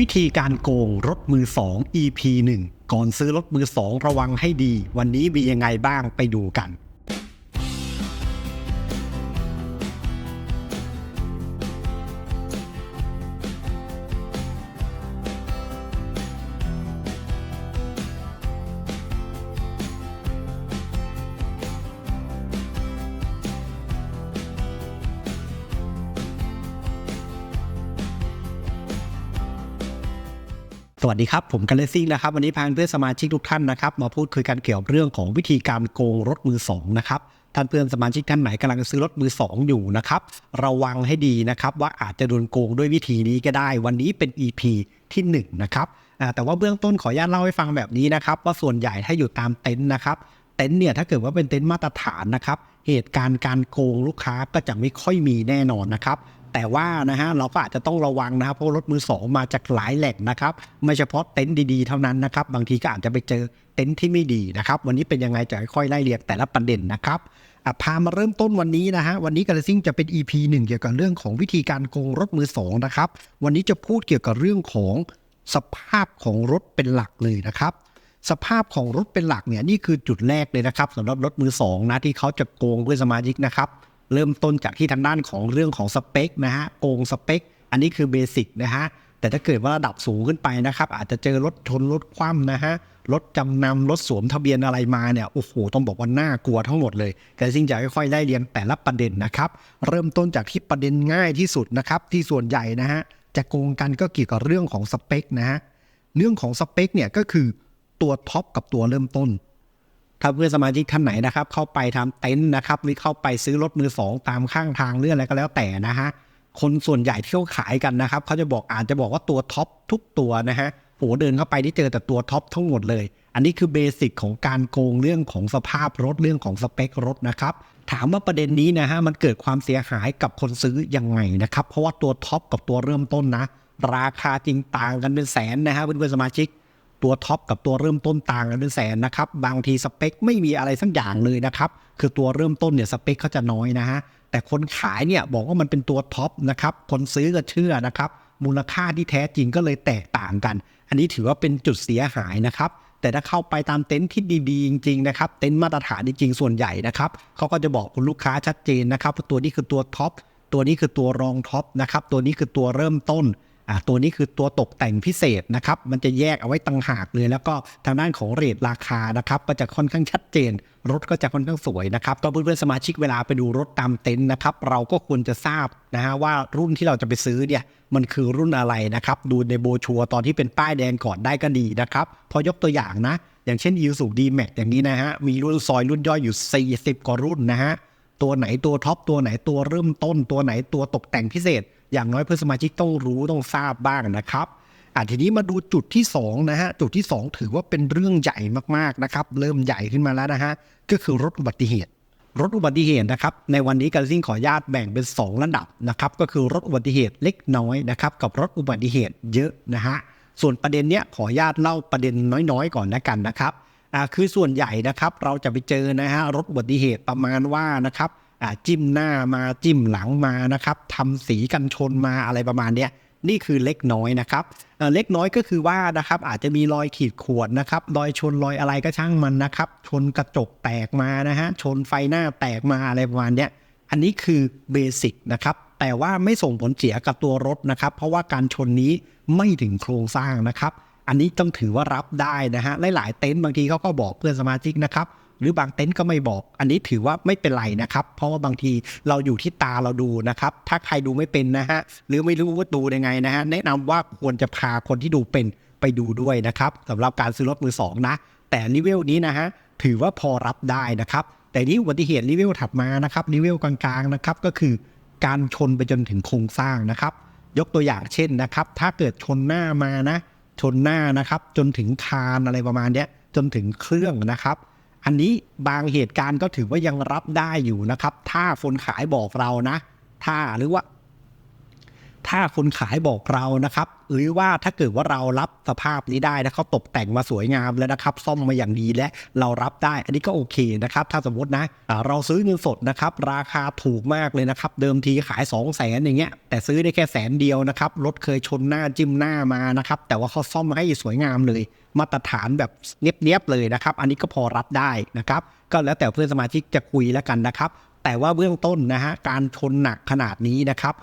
วิธีการโกงรถมือ 2 EP 1 ก่อนซื้อรถมือ 2 ระวังให้ดี วันนี้มียังไงบ้างไปดูกัน สวัสดีครับ ผมกันเลซิ่งนะครับ วันนี้พาเพื่อนสมาชิกทุกท่านนะครับ มาพูดคุยกันเกี่ยวกับเรื่องของวิธีการโกงรถมือสองนะครับท่านเพื่อนสมาชิกท่านไหนกำลังซื้อรถมือสองอยู่นะครับ ระวังให้ดีนะครับ ว่าอาจจะโดนโกงด้วยวิธีนี้ก็ได้ วันนี้เป็น EP ที่หนึ่งนะครับแต่ว่าเบื้องต้นขออนุญาตเล่าให้ฟังแบบนี้นะครับ ว่าส่วนใหญ่ถ้าอยู่ตามเต็นท์นะครับเต็นท์เนี่ยถ้าเกิดว่าเป็นเต็นท์มาตรฐานนะครับ เหตุการณ์การโกงลูกค้าก็จะไม่ค่อยมีแน่นอนนะครับ แต่ว่านะฮะเราก็อาจจะต้องระวังนะครับเพราะรถมือสองมาจากหลายแหล่งนะครับไม่เฉพาะเต็นท์ดีๆเท่านั้นนะครับบางทีก็อาจจะไปเจอเต็นท์ที่ไม่ดีนะครับวันนี้เป็นยังไงจะค่อยๆไล่เรียงแต่ละประเด็นนะครับพามาเริ่มต้นวันนี้นะฮะวันนี้กระซิ่งจะเป็น EP หนึ่งเกี่ยวกับเรื่องของวิธีการโกงรถมือสองนะครับวันนี้จะพูดเกี่ยวกับเรื่องของสภาพของรถเป็นหลักเลยนะครับสภาพของรถเป็นหลักเนี่ยนี่คือจุดแรกเลยนะครับสำหรับรถมือสองนะที่เขาจะโกงเพื่อนสมาชิกนะครับ เริ่มต้นจากที่ทางด้านของเรื่องของสเปคนะฮะโกงสเปค อันนี้คือเบสิกนะฮะแต่ถ้าเกิดว่าระดับสูงขึ้นไปนะครับ อาจจะเจอรถชนรถคว่ำนะฮะรถจำนำรถสวมทะเบียนอะไรมาเนี่ยโอ้โหต้องบอกว่าน่ากลัวทั้งหมดเลยแต่ซิ่งจะค่อยๆไล่เรียงแต่ละประเด็นนะครับ เริ่มต้นจากที่ประเด็นง่ายที่สุดนะครับ ที่ส่วนใหญ่นะฮะจะโกงกันก็เกี่ยวกับเรื่องของสเปคนะฮะเรื่องของสเปคเนี่ยก็คือตัวท็อปกับตัวเริ่มต้น ถ้าเพื่อนสมาชิกท่านไหนนะครับ เข้าไปทำเต็นท์นะครับหรือเข้าไปซื้อรถมือสองตามข้างทางเรื่องอะไรก็แล้วแต่นะฮะคนส่วนใหญ่ที่เขาขายกันนะครับเขาจะบอกอาจจะบอกว่าตัวท็อปทุกตัวนะฮะโหเดินเข้าไปที่เจอแต่ตัวท็อปทั้งหมดเลย อันนี้คือเบสิกของการโกงเรื่องของสภาพรถเรื่องของสเปครถนะครับถามว่าประเด็นนี้นะฮะมันเกิดความเสียหายกับคนซื้อยังไงนะครับเพราะว่าตัวท็อปกับตัวเริ่มต้นนะ ราคาจริงต่างกันเป็นแสนนะฮะเพื่อนๆสมาชิก ตัวท็อปกับตัวเริ่มต้นต่างกันเป็นแสนนะครับ บางทีสเปคไม่มีอะไรสักอย่างเลยนะครับ คือตัวเริ่มต้นเนี่ยสเปคเขาจะน้อยนะฮะ แต่คนขายเนี่ยบอกว่ามันเป็นตัวท็อปนะครับ คนซื้อก็เชื่อนะครับ มูลค่าที่แท้จริงก็เลยแตกต่างกัน อันนี้ถือว่าเป็นจุดเสียหายนะครับ แต่ถ้าเข้าไปตามเต็นท์ที่ดีๆจริงๆนะครับ เต็นท์มาตรฐานจริงๆส่วนใหญ่นะครับเขาก็จะบอกคุณลูกค้าชัดเจนนะครับว่าตัวนี้คือตัวท็อป ตัวนี้คือตัวรองท็อปนะครับ ตัวนี้คือตัวเริ่มต้น อ่าตัวนี้คือตัวตกแต่งพิเศษนะครับ มันจะแยกเอาไว้ต่างหากเลย แล้วก็ทางด้านของเรทราคานะครับ ก็จะค่อนข้างชัดเจน รถก็จะค่อนข้างสวยนะครับ ก็เพื่อนๆสมาชิกเวลาไปดูรถตามเต็นท์นะครับ เราก็ควรจะทราบนะฮะว่ารุ่นที่เราจะไปซื้อเนี่ยมันคือรุ่นอะไรนะครับ ดูในโบชัวตอนที่เป็นป้ายแดงก่อนได้ก็ดีนะครับ พอยกตัวอย่างนะ อย่างเช่นยูสุดีแม็กอย่างนี้นะฮะ มีรุ่นซอยรุ่นย่อยอยู่ 40กว่ารุ่นนะฮะ ตัวไหนตัวท็อปตัวไหนตัวเริ่มต้นตัวไหนตัวตกแต่งพิเศษ อย่างน้อยเพื่อนสมาชิกต้องรู้ต้องทราบบ้างนะครับอะทีนี้มาดูจุดที่2นะฮะจุดที่ 2 ถือว่าเป็นเรื่องใหญ่มากๆนะครับเริ่มใหญ่ขึ้นมาแล้วนะฮะก็คือรถอุบัติเหตุ รถอุบัติเหตุนะครับในวันนี้การซิ่งขอญาตแบ่งเป็น 2 ระดับนะครับก็คือรถอุบัติเหตุเล็กน้อยนะครับกับรถอุบัติเหตุเยอะนะฮะส่วนประเด็นเนี้ยขอญาตเล่าประเด็นน้อยๆ ก่อนนะกันนะครับอ่าคือส่วนใหญ่นะครับเราจะไปเจอนะฮะรถอุบัติเหตุประมาณว่านะครับ จิ้มหน้ามาจิ้มหลังมานะครับทำสีกันชนมาอะไรประมาณเนี้ยนี่คือเล็กน้อยนะครับเล็กน้อยก็คือว่านะครับอาจจะมีรอยขีดข่วนนะครับรอยชนรอยอะไรก็ช่างมันนะครับ ชนกระจกแตกมานะฮะชนไฟหน้าแตกมาอะไรประมาณเนี้ยอันนี้คือเบสิกนะครับแต่ว่าไม่ส่งผลเสียกับตัวรถนะครับ เพราะว่าการชนนี้ไม่ถึงโครงสร้างนะครับ อันนี้ต้องถือว่ารับได้นะฮะหลายๆเต็นท์บางทีเขาก็บอกเพื่อนสมาชิกนะครับ หรือบางเต็นท์ก็ไม่บอก อันนี้ถือว่าไม่เป็นไรนะครับ เพราะว่าบางทีเราอยู่ที่ตาเราดูนะครับ ถ้าใครดูไม่เป็นนะฮะหรือไม่รู้ว่าดูยังไงนะฮะแนะนำว่าควรจะพาคนที่ดูเป็นไปดูด้วยนะครับสำหรับการซื้อรถมือสองนะ แต่นิเวลนี้นะฮะถือว่าพอรับได้นะครับแต่นี่อุบัติเหตุนิเวลถัดมานะครับนิเวลกลางๆนะครับก็คือการชนไปจนถึงโครงสร้างนะครับ ยกตัวอย่างเช่นนะครับ ถ้าเกิดชนหน้ามานะ ชนหน้านะครับ จนถึงคานอะไรประมาณเนี้ยจนถึงเครื่องนะครับ อันนี้บางเหตุการณ์ก็ถือว่ายังรับได้อยู่นะครับ ถ้าคนขายบอกเรานะ ถ้าหรือว่า ถ้าคนขายบอกเรานะครับ หรือว่าถ้าเกิดว่าเรารับสภาพนี้ได้นะเขาตกแต่งมาสวยงามแล้วนะครับ ซ่อมมาอย่างดีและเรารับได้ อันนี้ก็โอเคนะครับ ถ้าสมมตินะเราซื้อเงินสดนะครับ ราคาถูกมากเลยนะครับ เดิมทีขาย 2 0 0แสนอย่างเงี้ยแต่ซื้อได้แค่แสนเดียวนะครับรถเคยชนหน้าจิ้มหน้ามานะครับ แต่ว่าเขาซ่อมมาให้สวยงามเลย มาตรฐานแบบเนียบๆเลยนะครับ อันนี้ก็พอรับได้นะครับ ก็แล้วแต่เพื่อนสมาชิกจะคุยแล้วกันนะครับ แต่ว่าเบื้องต้นนะฮะการชนหนักขนาดนี้นะครับ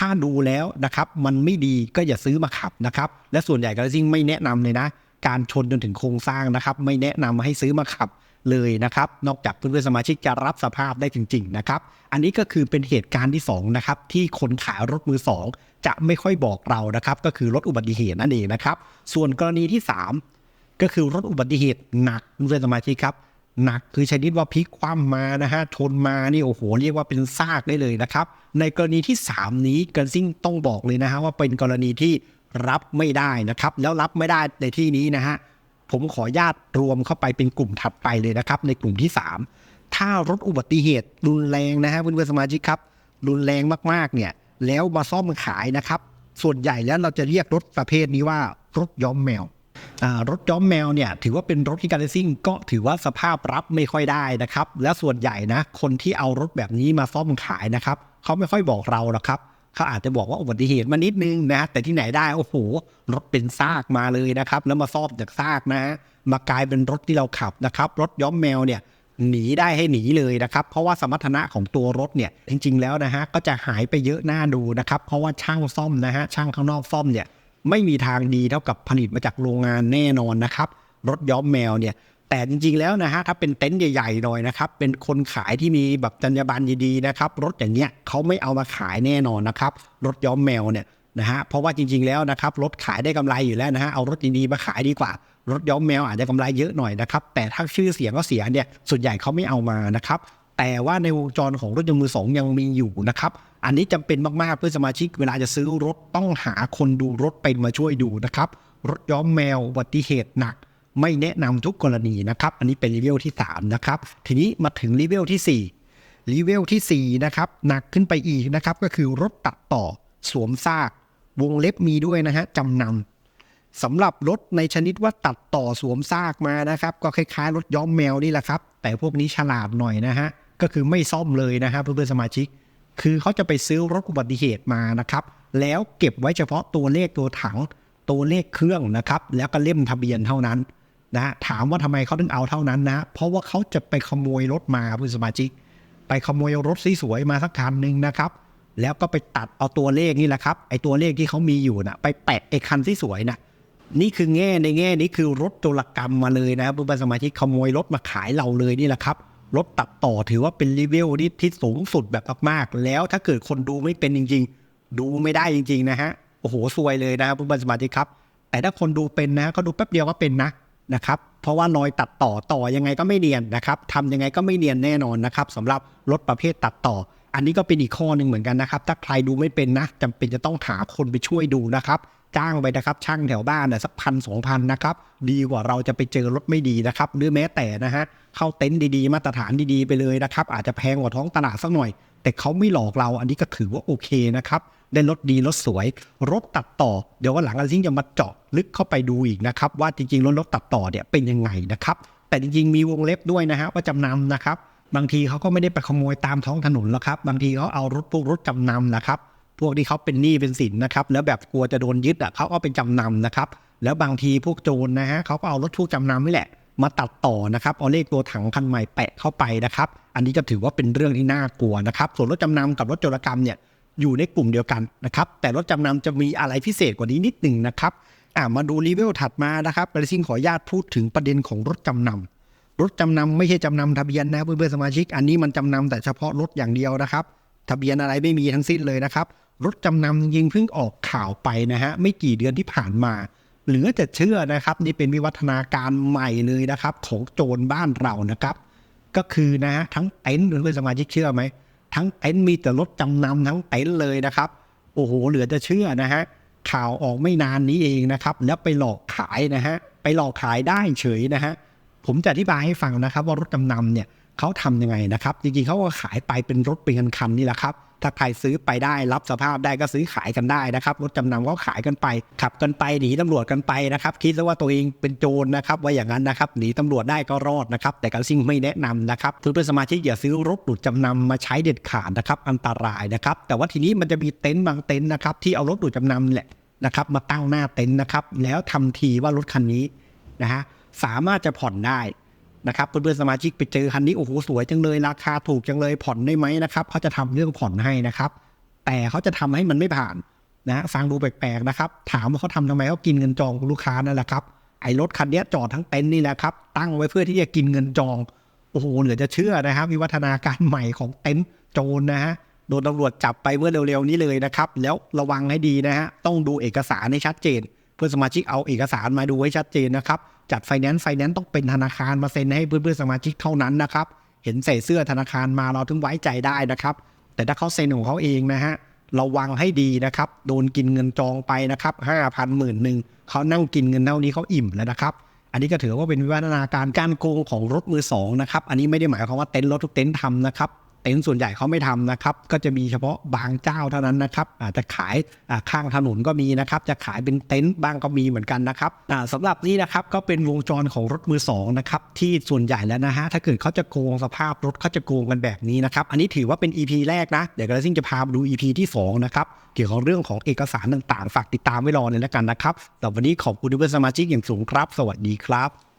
ถ้าดูแล้วนะครับมันไม่ดีก็อย่าซื้อมาขับนะครับและส่วนใหญ่ก็ซิ่งไม่แนะนำเลยนะ การชนจนถึงโครงสร้างนะครับ ไม่แนะนำให้ซื้อมาขับเลยนะครับ นอกจากเพื่อนๆสมาชิกจะรับสภาพได้จริง ๆ นะครับ อันนี้ก็คือเป็นเหตุการณ์ที่สองนะครับที่คนขายรถมือสองจะไม่ค่อยบอกเรานะครับ ก็คือรถอุบัติเหตุนั่นเองนะครับ ส่วนกรณีที่สามก็คือรถอุบัติเหตุหนักเพื่อนสมาชิกครับ หนักคือชนิดว่าพลิกคว่ำมานะฮะชนมานี่โอ้โหเรียกว่าเป็นซากได้เลยนะครับ ในกรณีที่ 3 นี้กันซิ่งต้องบอกเลยนะฮะว่าเป็นกรณีที่รับไม่ได้นะครับ แล้วรับไม่ได้ในที่นี้นะฮะผมขอญาตรวมเข้าไปเป็นกลุ่มถัดไปเลยนะครับ ในกลุ่มที่ 3 ถ้ารถอุบัติเหตุรุนแรงนะฮะเพื่อนๆสมาชิกครับ รุนแรงมากๆเนี่ยแล้วมาซ่อมขายนะครับ ส่วนใหญ่แล้วเราจะเรียกรถประเภทนี้ว่ารถย้อมแมว รถย้อมแมวเนี่ยถือว่าเป็นรถที่การเลซิ่งก็ถือว่าสภาพรับไม่ค่อยได้นะครับ และส่วนใหญ่นะคนที่เอารถแบบนี้มาซ่อมขายนะครับเขาไม่ค่อยบอกเราหรอกครับเขาอาจจะบอกว่าอุบัติเหตุมานิดนึงนะ แต่ที่ไหนได้โอ้โหรถเป็นซากมาเลยนะครับ แล้วมาซ่อมจากซากนะ มากลายเป็นรถที่เราขับนะครับ รถย้อมแมวเนี่ยหนีได้ให้หนีเลยนะครับ เพราะว่าสมรรถนะของตัวรถเนี่ยจริง ๆ แล้วนะฮะก็จะหายไปเยอะหน้าดูนะครับ เพราะว่าช่างซ่อมนะฮะช่างข้างนอกซ่อมเนี่ย ไม่มีทางดีเท่ากับผลิตมาจากโรงงานแน่นอนนะครับ รถย้อมแมวเนี่ยแต่จริงๆแล้วนะฮะถ้าเป็นเต็นท์ใหญ่ๆหน่อยนะครับเป็นคนขายที่มีแบบจรรยาบรรณดีๆนะครับรถอย่างเงี้ยเขาไม่เอามาขายแน่นอนนะครับรถย้อมแมวเนี่ยนะฮะเพราะว่าจริงๆแล้วนะครับรถขายได้กำไรอยู่แล้วนะฮะเอารถดีๆมาขายดีกว่า รถย้อมแมวอาจจะกำไรเยอะหน่อยนะครับแต่ถ้าชื่อเสียงก็เสียเนี่ยส่วนใหญ่เขาไม่เอามานะครับ แต่ว่าในวงจรของรถยนต์มือสองยังมีอยู่นะครับ อันนี้จำเป็นมาก ๆ เพื่อสมาชิกเวลาจะซื้อรถต้องหาคนดูรถเป็นมาช่วยดูนะครับ รถย้อมแมวอุบัติเหตุหนัก ไม่แนะนำทุกกรณีนะครับ อันนี้เป็นรีเวลที่ 3 นะครับ ทีนี้มาถึงรีเวลที่ 4 รีเวลทีสี่ 4 นะครับ หนักขึ้นไปอีกนะครับ ก็คือรถตัดต่อสวมซาก วงเล็บมีด้วยนะฮะจำนำสำหรับรถในชนิดว่าตัดต่อสวมซากมานะครับ ก็คล้ายๆรถย้อมแมวนี่แหละครับ แต่พวกนี้ฉลาดหน่อยนะฮะ ก็คือไม่ซ่อมเลยนะฮะเพื่อนๆสมาชิก คือเขาจะไปซื้อรถอุบัติเหตุมานะครับ แล้วเก็บไว้เฉพาะตัวเลขตัวถัง ตัวเลขเครื่องนะครับ แล้วก็เล่มทะเบียนเท่านั้นนะถามว่าทำไมเขาถึงเอาเท่านั้นนะ เพราะว่าเขาจะไปขโมยรถมาเพื่อนสมาชิก ไปขโมยรถสวยมาสักคันหนึ่งนะครับแล้วก็ไปตัดเอาตัวเลขนี่แหละครับไอ้ตัวเลขที่เขามีอยู่นะไปแปะไอ้คันที่สวยนะนี่คือแง่ในแง่นี้คือรถโจรกรรมมาเลยนะครับเพื่อนสมาชิกขโมยรถมาขายเราเลยนี่แหละครับ รถตัดต่อถือว่าเป็นรีวิวที่ที่สูงสุดแบบมากๆ แล้วถ้าเกิดคนดูไม่เป็นจริง ๆ ดูไม่ได้จริง ๆ นะฮะ โอ้โหซวยเลยนะครับเพื่อนๆสมาชิกครับ แต่ถ้าคนดูเป็นนะก็ดูแป๊บเดียวก็เป็นนะนะครับ เพราะว่ารอยตัดต่อต่อยังไงก็ไม่เนียนนะครับทำยังไงก็ไม่เนียนแน่นอนนะครับสำหรับรถประเภทตัดต่อ อันนี้ก็เป็นอีกข้อหนึ่งเหมือนกันนะครับ ถ้าใครดูไม่เป็นนะจำเป็นจะต้องหาคนไปช่วยดูนะครับ จ้างไปนะครับ ช่างแถวบ้านนะสักพันสองพันนะครับ ดีกว่าเราจะไปเจอรถไม่ดีนะครับ หรือแม้แต่นะฮะเข้าเต็นท์ดีๆ มาตรฐานดีๆไปเลยนะครับ อาจจะแพงกว่าท้องตลาดสักหน่อย แต่เขาไม่หลอกเราอันนี้ก็ถือว่าโอเคนะครับได้รถดีรถสวย รถตัดต่อ เดี๋ยววันหลังอาซิ่งจะมาเจาะลึกเข้าไปดูอีกนะครับว่าจริงๆรถรถตัดต่อเนี่ยเป็นยังไงนะครับแต่จริงๆมีวงเล็บด้วยนะฮะว่าจำนำนะครับบางทีเขาก็ไม่ได้ไปขโมยตามท้องถนนหรอกครับ บางทีเขาเอารถพวกรถจำนำนะครับ พวกที่เขาเป็นหนี้เป็นสินนะครับ แล้วแบบกลัวจะโดนยึดอะเขาเอาไปจำนำนะครับ แล้วบางทีพวกโจรนะฮะเขาก็เอารถพวกจำนำนี่แหละ มาตัดต่อนะครับเอาเลขตัวถังคันใหม่แปะเข้าไปนะครับ อันนี้จะถือว่าเป็นเรื่องที่น่ากลัวนะครับ ส่วนรถจำนำกับรถโจรกรรมเนี่ยอยู่ในกลุ่มเดียวกันนะครับ แต่รถจำนำจะมีอะไรพิเศษกว่านี้นิดหนึ่งนะครับอ่ามาดูรีเวิวถัดมานะครับกรซิ่งขออนุญาตพูดถึงประเด็นของรถจำนำรถจำนำไม่ใช่จำนำทะเบียนนะเพื่อนๆสมาชิก อันนี้มันจำนำแต่เฉพาะรถอย่างเดียวนะครับ ทะเบียนอะไรไม่มีทั้งสิ้นเลยนะครับ รถจำนำจริงๆเพิ่งออกข่าวไปนะฮะ ไม่กี่เดือนที่ผ่านมาเหลือจะเชื่อนะครับ นี่เป็นวิวัฒนาการใหม่เลยนะครับ ของโจรบ้านเรานะครับ ก็คือนะฮะทั้งเต็นท์เพื่อนสมาชิกเชื่อไหมทั้งเต็นท์มีแต่รถจำนำทั้งเต็นท์เลยนะครับ โอ้โหเหลือจะเชื่อนะฮะข่าวออกไม่นานนี้เองนะครับ แล้วไปหลอกขายนะฮะไปหลอกขายได้เฉยนะฮะผมจะอธิบายให้ฟังนะครับ ว่ารถจำนำเนี่ย เขาทำยังไงนะครับ จริงๆเขาก็ขายไปเป็นรถเป็นคันๆนี่แหละครับ ถ้าใครซื้อไปได้รับสภาพได้ก็ซื้อขายกันได้นะครับ รถจำนำก็ขายกันไป ขับกันไปหนีตำรวจกันไปนะครับ คิดซะว่าตัวเองเป็นโจรนะครับว่าอย่างนั้นนะครับหนีตำรวจได้ก็รอดนะครับ แต่การซิ่งไม่แนะนำนะครับเพื่อนสมาชิกอย่าซื้อรถหลุดจำนำมาใช้เด็ดขาดนะครับอันตรายนะครับ แต่ว่าทีนี้มันจะมีเต็นท์บางเต็นท์นะครับที่เอารถหลุดจำนำแหละนะครับมาตั้งหน้าเต็นท์นะครับแล้วทำทีว่ารถคันนี้นะฮะสามารถจะผ่อนได้ นะครับเพื่อนๆสมาชิกไปเจอคันนี้โอ้โหสวยจังเลยราคาถูกจังเลยผ่อนได้ไหมนะครับเขาจะทำเรื่องผ่อนให้นะครับ แต่เขาจะทำให้มันไม่ผ่านนะฟังดูแปลกๆนะครับ ถามว่าเขาทำทำไมเขากินเงินจองลูกค้านั่นแหละครับไอ้รถคันนี้จอดทั้งเต็นท์นี่แหละครับ ตั้งไว้เพื่อที่จะกินเงินจองโอ้โหเหลือจะเชื่อนะครับ วิวัฒนาการใหม่ของเต็นท์โจรนะฮะโดนตำรวจจับไปเมื่อเร็วๆนี้เลยนะครับ แล้วระวังให้ดีนะฮะต้องดูเอกสารให้ชัดเจน เพื่อนสมาชิกเอาเอกสารมาดูให้ชัดเจนนะครับ จัดไฟแนนซ์ไฟแนนซ์ต้องเป็นธนาคารมาเซ็นให้เพื่อนๆสมาชิกเท่านั้นนะครับ เห็นใส่เสื้อธนาคารมาเราถึงไว้ใจได้นะครับ แต่ถ้าเขาเซ็นของเขาเองนะฮะระวังให้ดีนะครับ โดนกินเงินจองไปนะครับห้าพันหมื่นหนึ่งเขานั่งกินเงินเท่านี้เขาอิ่มแล้วนะครับ อันนี้ก็ถือว่าเป็นวิวัฒนาการการโกงของรถมือสองนะครับ อันนี้ไม่ได้หมายความว่าเต็นท์รถทุกเต็นท์ทำนะครับ เต็นท์ส่วนใหญ่เขาไม่ทำนะครับ ก็จะมีเฉพาะบางเจ้าเท่านั้นนะครับอาจจะขายข้างถนนก็มีนะครับ จะขายเป็นเต็นท์บ้างก็มีเหมือนกันนะครับอ่าสำหรับนี้นะครับก็เป็นวงจรของรถมือสองนะครับที่ส่วนใหญ่แล้วนะฮะถ้าเกิดเขาจะโกงสภาพรถเขาจะโกงกันแบบนี้นะครับ อันนี้ถือว่าเป็น EP แรกนะ เดี๋ยวกระซิ่งจะพามาดู EP ที่สองนะครับเกี่ยวกับเรื่องของเอกสารต่างๆ ฝากติดตามไว้รอเลยแล้วกันนะครับแต่วันนี้ขอบคุณเพื่อนสมาชิกอย่างสูงครับ สวัสดีครับ